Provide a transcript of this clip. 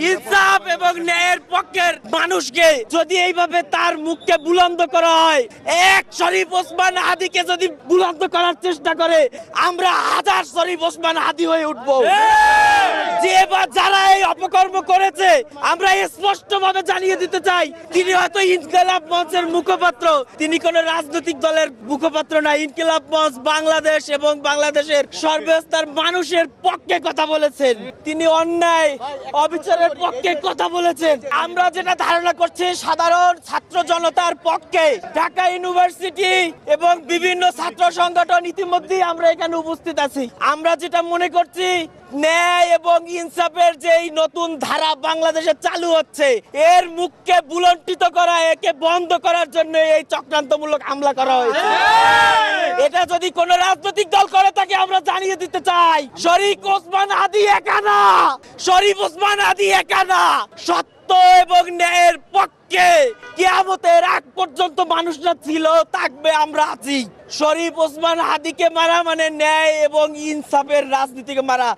ইনসাফ এবং ন্যায়ের পক্ষের মানুষকে যদি এইভাবে তার মুখকে বুলন্দ করা হয় এক শরীফ ওসমান হাদিকে যদি বুলন্দ করার চেষ্টা করে আমরা হাজার শরীফ ওসমান হাদি হয়ে উঠবো। যে বা যারা অপকর্ম করেছে। আমরা স্পষ্ট ভাবে জানিয়ে দিতে চাই, তিনি হয়তো ইনকিলাব মঞ্চের মুখপাত্র। তিনি কোন রাজনৈতিক দলের মুখপাত্র না। ইনকিলাব মঞ্চ বাংলাদেশ এবং বাংলাদেশের সর্বস্তর মানুষের পক্ষে কথা বলেছেন। তিনি অন্যায়, অবিচারের পক্ষে কথা বলেছেন। আমরা যেটা ধারণা করছি, সাধারণ ছাত্র জনতার পক্ষে ঢাকা ইউনিভার্সিটি এবং বিভিন্ন ছাত্র সংগঠন ইতিমধ্যেই আমরা এখানে উপস্থিত আছি। আমরা যেটা মনে করছি, ন্যায় এবং ইনসাফের যে এই নতুন ধারা বাংলাদেশে চালু হচ্ছে। এর মুখকে বুলন্টিত করা একে বন্ধ করার জন্য এই চক্রান্তমূলক হামলা করা হয়েছে। এটা যদি কোন রাজনৈতিক দল করে তাকে আমরা জানিয়ে দিতে চাই। শরীফ ওসমান আদি একা না! শরীফ ওসমান আদি একা না! সত্য এবং ন্যায়ের পক্ষে কিয়ামতের আগ পর্যন্ত মানুষরা ছিল থাকবে আমরা আছি। শরীফ ওসমান হাদিকে মারা মানে ন্যায় এবং ইনসাফের রাজনীতিকে মারা।